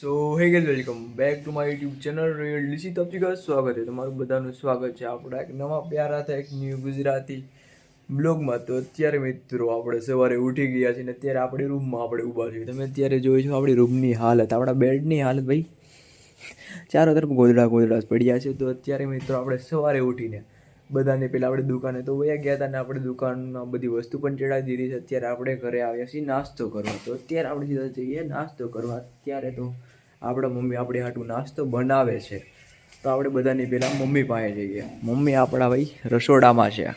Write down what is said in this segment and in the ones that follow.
So hey guys welcome back to my YouTube channel royal DC તપથી સ્વાગત છે તમારું બધાનું સ્વાગત છે. આપણા એક નવા પ્યારા હતા એક ન્યૂ ગુજરાતી બ્લોગમાં તો અત્યારે મિત્રો, આપણે સવારે ઉઠી ગયા છીએ ને અત્યારે આપણી રૂમમાં આપણે ઊભા છીએ. તમે અત્યારે જોઈ છો આપણી રૂમની હાલત. આપણા બેડની હાલત, ભાઈ. ચારો તરફ ગોદડા ગોદડા પડ્યા છે. તો અત્યારે મિત્રો, આપણે સવારે ઉઠીને બધાને પહેલાં આપણે દુકાને તો વયા ગયા હતા ને આપણે દુકાનમાં બધી વસ્તુ પણ ચડાવી દીધી છે. અત્યારે આપણે ઘરે આવ્યા છીએ નાસ્તો કરવા. તો અત્યારે આપણે સીધા જઈએ નાસ્તો કરવા. અત્યારે તો આપણા મમ્મી આપણે હાટું નાસ્તો બનાવે છે. તો આપણે બધાની પહેલાં મમ્મી પાસે જઈએ. મમ્મી આપણા ભાઈ રસોડામાં છે.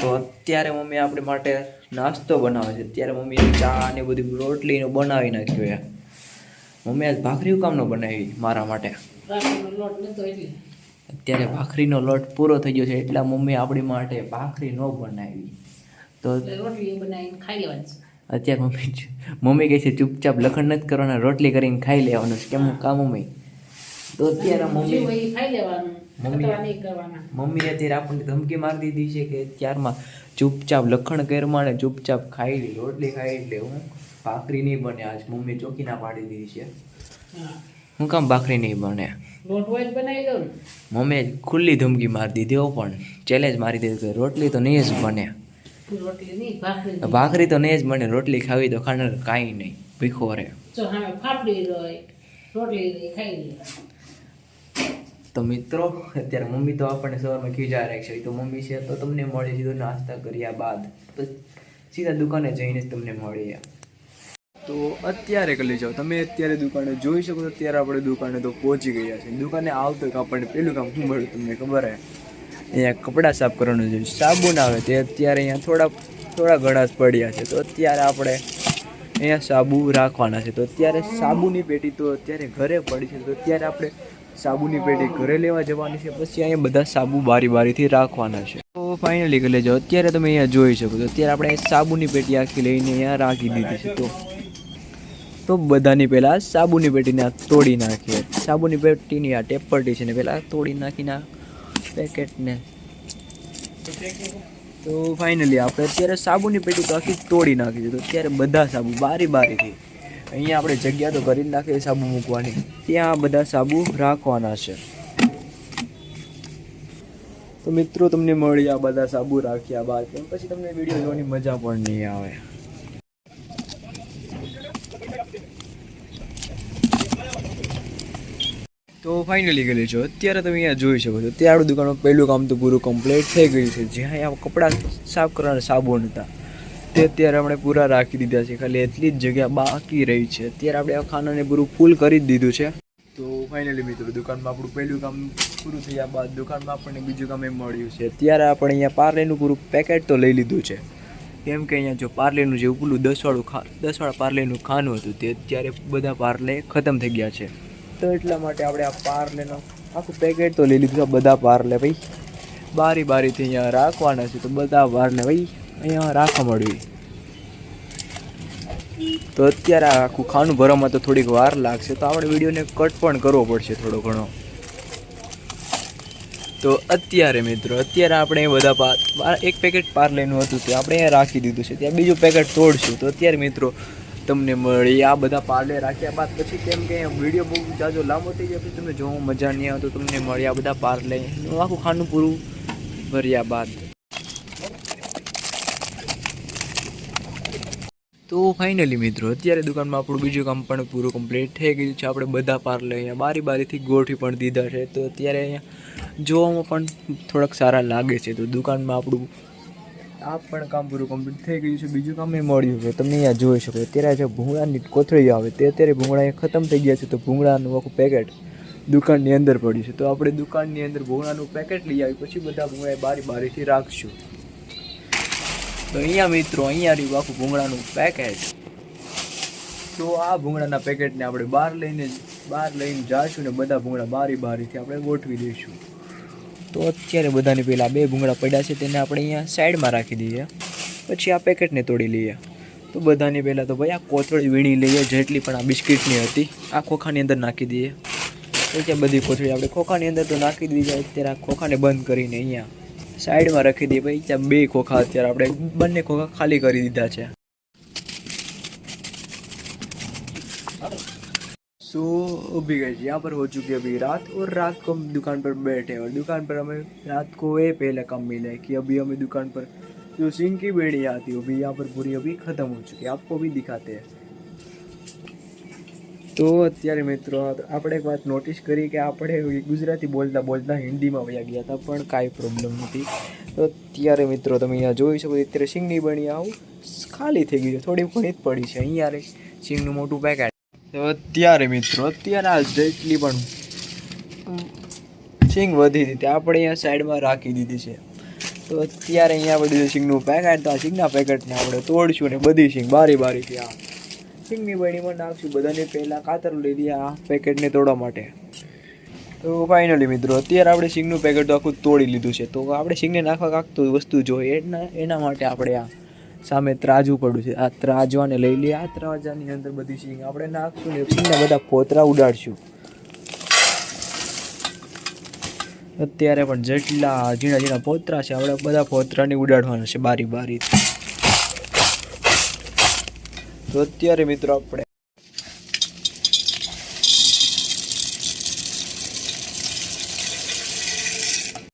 તો અત્યારે મમ્મી આપણે માટે નાસ્તો બનાવે છે. અત્યારે મમ્મીએ ચા ને બધી રોટલીનો બનાવી નાખ્યો યાર મમ્મી આજ ભાખરી કામનો બનાવી મારા માટે. અત્યારે ભાખરીનો લોટ પૂરો થઈ ગયો છે એટલા મમ્મી આપણી માટે ભાખરી ન બનાવી. તો રોટલી બનાવીને ખાઈ લેવાની અત્યારે મમ્મી મમ્મી કહે છે ચૂપચાપ લખણ નથી કરવાના રોટલી કરીને ખાઈ લેવાનું છે. કેમ કામ મમ્મી? તો અત્યારે મમ્મી ખાઈ લેવાનું મમ્મી- મમ્મી અત્યારે આપણને ધમકી મારી દીધી છે કે ત્યારમાં ચૂપચાપ લખણ કરમાં ચૂપચાપ ખાઈ લે રોટલી ખાઈ એટલે હું ભાખરી નહીં બને આજ મમ્મી ચોકી ના પાડી દીધી છે. હું કામ ભાખરી નહીં બને? મમ્મીએ ખુલ્લી ધમકી મારી દીધી હો પણ ચેલેન્જ મારી દીધી કે રોટલી તો નહીં જ બને. ભાખરી તો નહીં જ બને રોટલી ખાવી તો ખાનાર કાંઈ નહીં ભીખો રે. તો મિત્રો અત્યારે મમ્મી તો આપણને સવારમાં ખીજા રાખશે તો મમ્મી છે તો તમને મળી સીધો નાસ્તા કર્યા બાદ. તો સીધા દુકાને જઈને જ તમને મળીએ. તો અત્યારે કરી જાઓ તમે અત્યારે દુકાને જોઈ શકો તો અત્યારે આપણે દુકાને તો પહોંચી ગયા છે દુકાને આવતો આપણને પેલું કામ શું મળ્યું તમને ખબર હે? અહીંયા કપડાં સાફ કરવાનું છે. સાબુન આવે તે અત્યારે અહીંયા થોડા થોડા ઘણા જ પડ્યા છે. તો અત્યારે આપણે અહીંયા સાબુ રાખવાના છે. તો અત્યારે સાબુની પેટી તો અત્યારે ઘરે પડી છે. તો અત્યારે આપણે સાબુની પેટી ઘરે લેવા જવાની છે. પછી અહીંયા બધા સાબુ બારી બારીથી રાખવાના છે. તો ફાઇનલી કરી લેજો. અત્યારે તમે અહીંયા જોઈ શકો છો. અત્યારે આપણે સાબુની પેટી આખી લઈને અહીંયા રાખી દીધી છે. તો તો બધાની પહેલાં સાબુની પેટીને તોડી નાખીએ. સાબુની પેટીની આ ટેપ પટ્ટી છે ને પહેલાં તોડી નાખીને પેકેટને. તો ફાઇનલી આપણે અત્યારે સાબુની પેટી તો આખી તોડી નાખી તો અત્યારે બધા સાબુ બારી બારીથી અહીંયા આપણે જગ્યા તો કરી નાખીએ સાબુ મૂકવાની. ત્યાં બધા સાબુ રાખવાના છે. તો મિત્રો, તમને મળી આ બધા સાબુ રાખ્યા બાદ. પછી તમને વીડિયો જોવાની મજા પણ નહીં આવે. તો ફાઇનલી ગયેલી છો. અત્યારે તમે અહીંયા જોઈ શકો છો. ત્યાં આપણું દુકાનનું પહેલું કામ તો પૂરું કમ્પ્લીટ થઈ ગયું છે. જ્યાં અહીંયા કપડાં સાફ કરવાના સાબુન હતા. તે અત્યારે આપણે પૂરા રાખી દીધા છે. ખાલી એટલી જ જગ્યા બાકી રહી છે. અત્યારે આપણે આ ખાનાને પૂરું ફૂલ કરી જ દીધું છે. તો ફાઇનલી મિત્રો, દુકાનમાં આપણું પહેલું કામ પૂરું થયા બાદ દુકાનમાં આપણને બીજું કામ એ મળ્યું છે. અત્યારે આપણે અહીંયા પાર્લેનું પૂરું પેકેટ તો લઈ લીધું છે. કેમ કે અહીંયા જો પાર્લેનું જે ઉપલું દસવાળું ખા, દસવાળા પાર્લેનું ખાનું હતું, તે અત્યારે બધા પાર્લે ખતમ થઈ ગયા છે. તો એટલા માટે આપણે આ પાર્લેનો આખું પેકેટ તો લઈ લીધું છે બધા પાર્લે ભાઈ. બારી બારીથી અહીંયા રાખવાના છે, તો બધા પાર્લે ભાઈ અહીંયા રાખવા મળવી તો અત્યારે આખું ખાનું ભરવામાં તો થોડીક વાર લાગશે, તો આપણે વિડીયોને કટ પણ કરવો પડશે થોડો ઘણો. તો અત્યારે મિત્રો, અત્યારે આપણે બધા પાર એક પેકેટ પાર્લેનું હતું તે આપણે અહીંયા રાખી દીધું છે, ત્યાં બીજું પેકેટ તોડશું. તો અત્યારે મિત્રો તમને મળી. આ બધા પાર્લે રાખ્યા બાદ પછી કેમ કે વીડિયો બહુ જાજો લાંબો થઈ જાય પછી તમને જોવામાં મજા નહીં આવે તો તમને મળી. આ બધા પાર્લે આખું ખાનું પૂરું ભર્યા બાદ. તો ફાઇનલી મિત્રો, અત્યારે દુકાનમાં આપણું બીજું કામ પણ પૂરું કમ્પ્લીટ થઈ ગયું છે. આપણે બધા પાર્લે અહીંયા. બારી બારીથી ગોઠવી પણ દીધા છે. તો અત્યારે અહીંયા જોવામાં પણ થોડાક સારા લાગે છે. તો દુકાનમાં આપણું આ પણ કામ પૂરું કમ્પ્લીટ થઈ ગયું છે. બીજું કામ એ મળ્યું છે. તમે અહીંયા જોઈ શકો. અત્યારે જે ભૂંગળાની કોથળી આવે, તે અત્યારે ભૂંગળા એ ખતમ થઈ ગયા છે. તો ભૂંગળાનું આખું પેકેટ દુકાનની અંદર પડ્યું છે. તો આપણે દુકાનની અંદર ભૂંગળાનું પેકેટ લઈ આવી પછી બધા ભૂંગળા બારી બારીથી રાખશું. તો અહીંયા મિત્રો, અહીંયા રહ્યું આખું ભૂંગળાનું પેકેટ તો આ ભૂંગળાના પેકેટને આપણે બહાર લઈને બહાર લઈને જાશું ને બધા ભૂંગળા બારી બારીથી આપણે ગોઠવી દઈશું. તો અત્યારે બધાને પહેલાં બે ભૂંગળા પડ્યા છે તેને આપણે અહીંયા સાઈડમાં રાખી દઈએ. પછી આ પેકેટને તોડી લઈએ. તો બધાની પહેલાં તો ભાઈ આ કોથળી વીણી લઈએ, જેટલી પણ આ બિસ્કિટની હતી, આ ખોખાની અંદર નાખી દઈએ. એટલે બધી કોથળી આપણે ખોખાની અંદર તો નાખી દીધી જાય અત્યારે આ ખોખાને બંધ કરીને અહીંયા સાઈડમાં રાખી દઈએ. ભાઈ, ત્યાં બે ખોખા અત્યારે આપણે બંને ખોખા ખાલી કરી દીધા છે. सो अभी गए यहाँ पर हो चुकी है अभी रात और रात को हम दुकान पर बैठे और दुकान पर हमें रात को ये पहले कम मिला है कि अभी हमें दुकान पर जो सिंह की बेड़ी आती है अभी यहाँ पर पूरी अभी ख़त्म हो चुकी है आपको भी दिखाते हैं તો અત્યારે મિત્રો આપણે એક વાત નોટિસ કરી કે આપણે ગુજરાતી બોલતા બોલતા હિન્દીમાં વયા ગયા હતા પણ કાંઈ પ્રોબ્લેમ નથી તો અત્યારે મિત્રો તમે અહીંયા જોઈ શકો છો અત્યારે સિંગની બની આવું ખાલી થઈ ગયું છે થોડી ઘણી જ પડી છે અહીંયા રે સિંગનું મોટું પેકેટ તો અત્યારે મિત્રો, અત્યારે આ જેટલી પણ સિંગ વધી તે આપણે અહીંયા સાઈડમાં રાખી દીધી છે. તો અત્યારે અહીંયા દીધું સિંગનું પેકેટ તો આ સિંગના પેકેટને આપણે તોડશું ને બધી સિંગ બારી બારીથી આ. સિંગની બણીમાં નાખશું, બધાને પહેલાં કાતર લઈ દઈએ આ પેકેટને તોડવા માટે. તો ફાઇનલી મિત્રો, અત્યારે આપણે સિંગનું પેકેટ તો આખું તોડી લીધું છે. તો આપણે સિંગને નાખવા કાંક વસ્તુ જોઈએ, એના એના માટે આપણે આ સામે ત્રાજુ પડ્યું છે. આ ત્રાજવાને લઈ લઈએ. આ ત્રાજાની અંદર બધી સિંગ આપણે નાખશું ને બધા ફોતરા ઉડાડશું. અત્યારે પણ જેટલા ઝીણા ઝીણા ફોતરા છે, આપણે બધા ફોતરાને ઉડાડવાના છે બારી બારી. તો અત્યારે મિત્રો આપણે